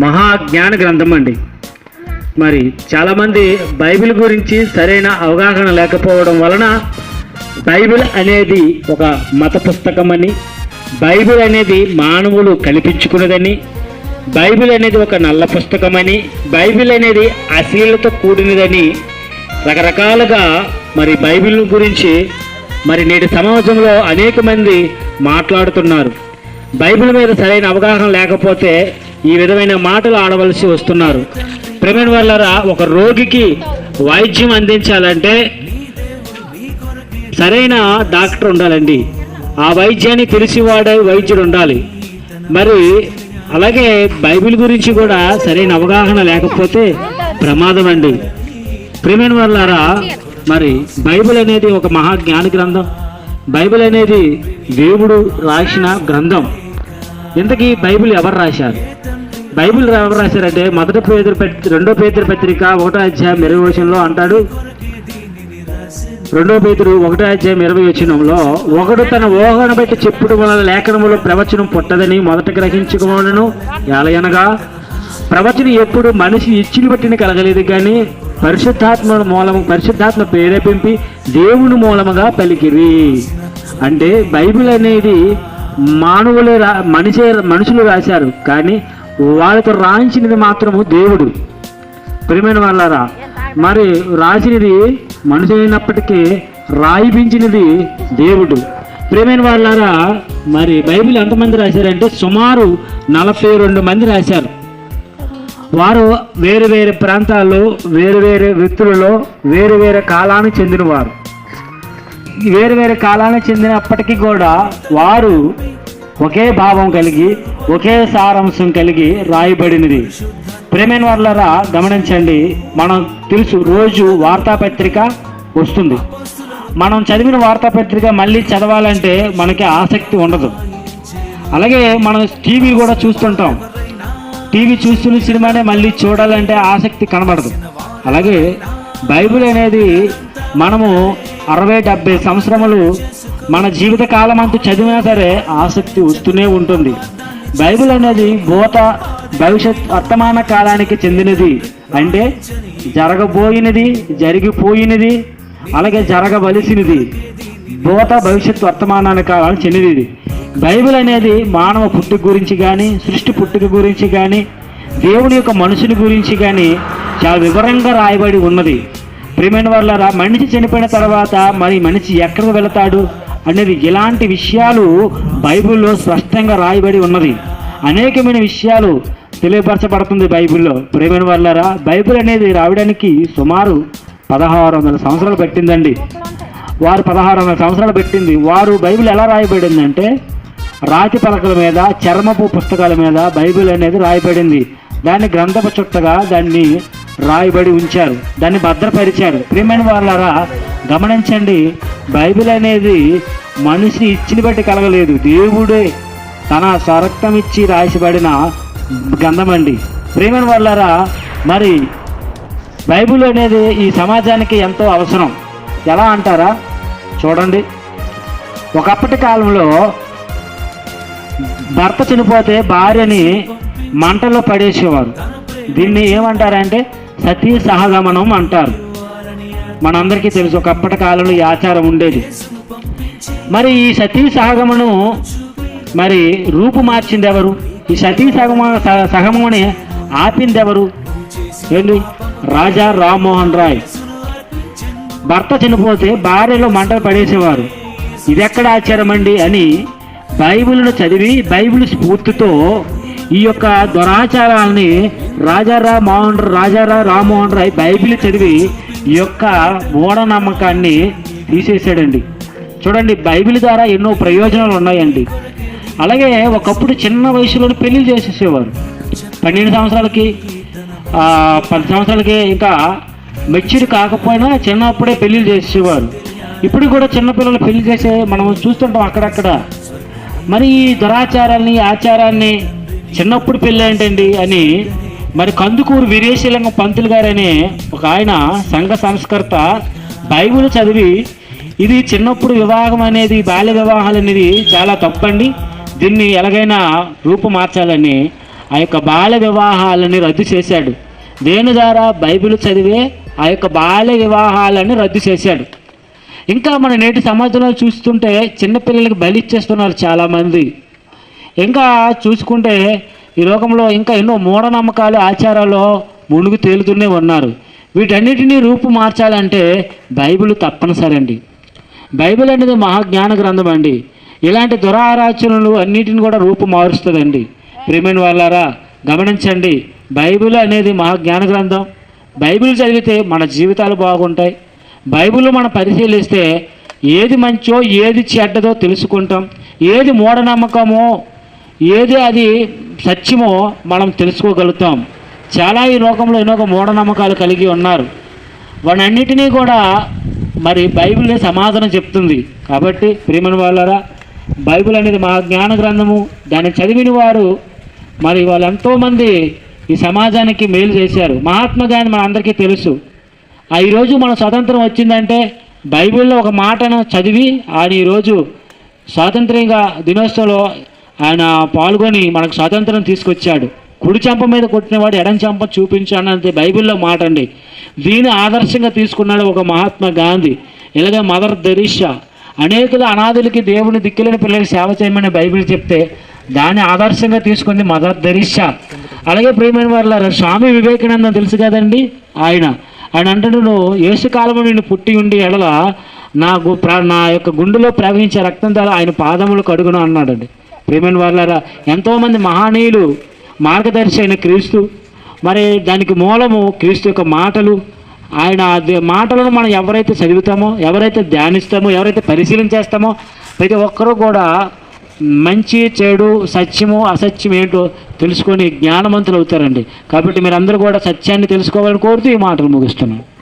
మహాజ్ఞాన గ్రంథం అండి మరి చాలామంది బైబిల్ గురించి సరైన అవగాహన లేకపోవడం వలన బైబిల్ అనేది ఒక మత పుస్తకమని బైబిల్ అనేది మానవులు కల్పించుకున్నదని బైబిల్ అనేది ఒక నల్ల పుస్తకమని బైబిల్ అనేది అశ్లీలతో కూడినదని రకరకాలుగా మరి బైబిల్ గురించి మరి నేటి సమాజంలో అనేక మంది మాట్లాడుతున్నారు. బైబిల్ మీద సరైన అవగాహన లేకపోతే ఈ విధమైన మాటలు ఆడవలసి వస్తున్నారు. ప్రమేణ వల్లరా ఒక రోగికి వైద్యం అందించాలంటే సరైన డాక్టర్ ఉండాలండి. ఆ వైద్యాన్ని తెలిసివాడే వైద్యుడు ఉండాలి. మరి అలాగే బైబిల్ గురించి కూడా సరైన అవగాహన లేకపోతే ప్రమాదం అండి. ప్రేమైన వాళ్ళారా మరి బైబిల్ అనేది ఒక మహా జ్ఞాన గ్రంథం. బైబిల్ అనేది దేవుడు రాసిన గ్రంథం. ఇంతకీ బైబిల్ ఎవరు రాశారు? బైబిల్ ఎవరు రాశారంటే మొదటి పేదరు రెండో పేదరి పత్రిక ఒకటో అధ్యాయం ఇరవై వచనంలో అంటాడు. రెండో పేదరు ఒకటో అధ్యాయం ఇరవై వచనంలో ఒకడు తన ఊహను బట్టి చెప్పుడు వలన లేఖనములో ప్రవచనం పుట్టదని మొదట గ్రహించుకోవాలను ఎలయనగా ప్రవచనం ఎప్పుడు మనిషి ఇచ్చిని బట్టిని కలగలేదు కానీ పరిశుద్ధాత్మ మూలము పరిశుద్ధాత్మ ప్రేరేపింపి దేవుని మూలముగా పలికిరి. అంటే బైబిల్ అనేది మానవులే రా మనిషే మనుషులు రాశారు కానీ వాళ్ళతో రాయించినది మాత్రము దేవుడు. ప్రియమైన వాళ్ళారా మరి రాసినది మనిషి అయినప్పటికీ రాయిపించినది దేవుడు. ప్రియమైన వాళ్ళారా మరి బైబిల్ ఎంతమంది రాశారంటే సుమారు నలభై రెండు మంది రాశారు. వారు వేరు వేరు ప్రాంతాల్లో వేరు వేరు వ్యక్తులలో వేరు వేరు కాలానికి చెందినవారు. వేరు వేరు కాలానికి చెందినప్పటికీ కూడా వారు ఒకే భావం కలిగి ఒకే సారాంశం కలిగి రాయబడినది. ప్రేమైన వాళ్ళరా గమనించండి మనం తెలుసు రోజు వార్తాపత్రిక వస్తుంది. మనం చదివిన వార్తాపత్రిక మళ్ళీ చదవాలంటే మనకి ఆసక్తి ఉండదు. అలాగే మనం టీవీ కూడా చూస్తుంటాం. టీవీ చూస్తున్న సినిమానే మళ్ళీ చూడాలంటే ఆసక్తి కనబడదు. అలాగే బైబిల్ అనేది మనము అరవై డెబ్బై సంవత్సరములు మన జీవిత కాలం అంతా చదివినా సరే ఆసక్తి వస్తూనే ఉంటుంది. బైబిల్ అనేది భూత భవిష్యత్ వర్తమాన కాలానికి చెందినది. అంటే జరగబోయినది జరిగిపోయినది అలాగే జరగవలసినది. భూత భవిష్యత్ వర్తమానాల కాలానికి చెందినది. బైబిల్ అనేది మానవ పుట్టుక గురించి కానీ సృష్టి పుట్టుక గురించి కానీ దేవుని యొక్క మనుషుని గురించి కానీ చాలా వివరంగా రాయబడి ఉన్నది. ప్రేమైన వాళ్ళ మనిషి చనిపోయిన తర్వాత మరి మనిషి ఎక్కడికి వెళతాడు అనేది ఇలాంటి విషయాలు బైబిల్లో స్పష్టంగా రాయబడి ఉన్నది. అనేకమైన విషయాలు తెలియపరచబడుతుంది బైబిల్లో. ప్రేమైన వాళ్ళరా బైబిల్ అనేది రావడానికి సుమారు పదహారు వందల సంవత్సరాలు పెట్టిందండి. వారు పదహారు వందల సంవత్సరాలు పెట్టింది. వారు బైబిల్ ఎలా రాయబడిందంటే రాతి పలకల మీద చర్మపు పుస్తకాల మీద బైబిల్ అనేది రాయబడింది. దాన్ని గ్రంథపు చుట్టగా దాన్ని రాయబడి ఉంచారు. దాన్ని భద్రపరిచారు. ప్రియమైన వాళ్ళారా గమనించండి బైబిల్ అనేది మనిషి ఇచ్చిన బట్టి కలగలేదు. దేవుడే తన స్వరక్తం ఇచ్చి రాసిబడిన గ్రంథం అండి ప్రియమైన వాళ్ళారా మరి బైబిల్ అనేది ఈ సమాజానికి ఎంతో అవసరం. ఎలా అంటారా? చూడండి. ఒకప్పటి కాలంలో భర్త చనిపోతే భార్యని మంటలో పడేసేవారు. దీన్ని ఏమంటారంటే సతీ సహగమనం అంటారు. మనందరికీ తెలుసు ఒకప్పటి కాలంలో ఈ ఆచారం ఉండేది. మరి ఈ సతీ సహగమనం మరి రూపు మార్చింది ఎవరు ఈ సతీ సగమ సహగమని ఆపింది ఎవరు ఏంటి రాజా రామ్మోహన్ రాయ్. భర్త చనిపోతే భార్యలో మంటలు పడేసేవారు. ఇది ఎక్కడ ఆచారం అండి అని బైబిల్ను చదివి బైబిల్ స్ఫూర్తితో ఈ యొక్క దురాచారాలని రాజారా మోహన్ రాజారా రామ్మోహన్ రాయ్ బైబిల్ చదివి ఈ యొక్క మూఢనమ్మకాన్ని తీసేసాడండి చూడండి బైబిల్ ద్వారా ఎన్నో ప్రయోజనాలు ఉన్నాయండి. అలాగే ఒకప్పుడు చిన్న వయసులోనే పెళ్ళి చేసేసేవారు. పన్నెండు సంవత్సరాలకి పది సంవత్సరాలకి ఇంకా మెచ్యూర్ కాకపోయినా చిన్నప్పుడే పెళ్ళిళ్ళు చేసేవారు ఇప్పుడు కూడా చిన్నపిల్లలు పెళ్ళి చేసే మనం చూస్తుంటాం అక్కడక్కడ. మరి ఈ దురాచారాన్ని ఈ ఆచారాన్ని చిన్నప్పుడు పెళ్ళి ఏంటండి అని మరి కందుకూరు వీరేశలింగం పంతులు గారనే ఒక ఆయన సంఘ సంస్కర్త బైబుల్ చదివి ఇది చిన్నప్పుడు వివాహం అనేది బాల్య వివాహాలు అనేది చాలా తప్పండి. దీన్ని ఎలాగైనా రూపు మార్చాలని ఆ యొక్క బాల్య వివాహాలని రద్దు చేశాడు. దేని ద్వారా బైబిల్ చదివే ఆ యొక్క బాల్య వివాహాలని రద్దు చేశాడు. ఇంకా మన నేటి సమాజంలో చూస్తుంటే చిన్నపిల్లలకి బలి ఇచ్చేస్తున్నారు చాలామంది. ఇంకా చూసుకుంటే ఈ లోకంలో ఇంకా ఎన్నో మూఢనమ్మకాలు ఆచారాలు మునుగు తేలుతూనే ఉన్నారు. వీటన్నిటినీ రూపు మార్చాలంటే బైబిల్ తప్పనిసరి అండి బైబిల్ అనేది మహాజ్ఞాన గ్రంథం అండి. ఇలాంటి దురారాచనలు అన్నిటిని కూడా రూపు మారుస్తుందండి. ప్రేమైన వాళ్ళారా గమనించండి. బైబిల్ అనేది మహాజ్ఞాన గ్రంథం. బైబిల్ చదివితే మన జీవితాలు బాగుంటాయి. బైబిల్ మనం పరిశీలిస్తే ఏది మంచో ఏది చెడ్డదో తెలుసుకుంటాం. ఏది మూఢనమ్మకమో ఏది అది సత్యమో మనం తెలుసుకోగలుగుతాం. చాలా ఈ లోకంలో ఎన్నో మూఢనమ్మకాలు కలిగి ఉన్నారు. వాటన్నిటినీ కూడా మరి బైబిల్ని సమాధానం చెప్తుంది. కాబట్టి ప్రేమని వాళ్ళరా బైబిల్ అనేది మా జ్ఞాన గ్రంథము. దాన్ని చదివిన వారు మరి వాళ్ళు ఎంతోమంది ఈ సమాజానికి మేలు చేశారు. మహాత్మా గాంధీ మన అందరికీ తెలుసు. ఈరోజు మన స్వాతంత్రం వచ్చిందంటే బైబిల్లో ఒక మాటను చదివి ఆయన ఈరోజు స్వాతంత్ర్యంగా దినోత్సవంలో ఆయన పాల్గొని మనకు స్వాతంత్రం తీసుకొచ్చాడు. కుడి చెంప మీద కొట్టినవాడు ఎడం చెంప చూపించాడంటే బైబిల్లో మాట అండి. దీన్ని ఆదర్శంగా తీసుకున్నాడు ఒక మహాత్మా గాంధీ. ఇలాగే మదర్ తెరీషా. అనేకుల అనాథులకి దేవుని దిక్కులేని పిల్లలకి సేవ చేయమని బైబిల్ చెప్తే దాన్ని ఆదర్శంగా తీసుకుంది మదర్ తెరీషా. అలాగే ప్రియమైన వారు స్వామి వివేకానంద తెలుసు కదండి ఆయన. ఆయన అంటాడు నువ్వు యేసు నేను పుట్టి ఉండి ఎడల నా గు నా యొక్క గుండెలో ప్రవహించే రక్తం ద్వారా ఆయన పాదములు కడుగును అన్నాడండి. ప్రేమని వాళ్ళారా ఎంతోమంది మహనీయులు మార్గదర్శి అయిన క్రీస్తు మరి దానికి మూలము క్రీస్తు యొక్క మాటలు. ఆయన మాటలను మనం ఎవరైతే చదువుతామో ఎవరైతే ధ్యానిస్తామో ఎవరైతే పరిశీలన చేస్తామో ప్రతి ఒక్కరూ కూడా మంచి చెడు సత్యము అసత్యం ఏంటో తెలుసుకొని జ్ఞానవంతులు అవుతారండి. కాబట్టి మీరందరూ కూడా సత్యాన్ని తెలుసుకోవాలని కోరుతూ ఈ మాటలు ముగిస్తున్నాను.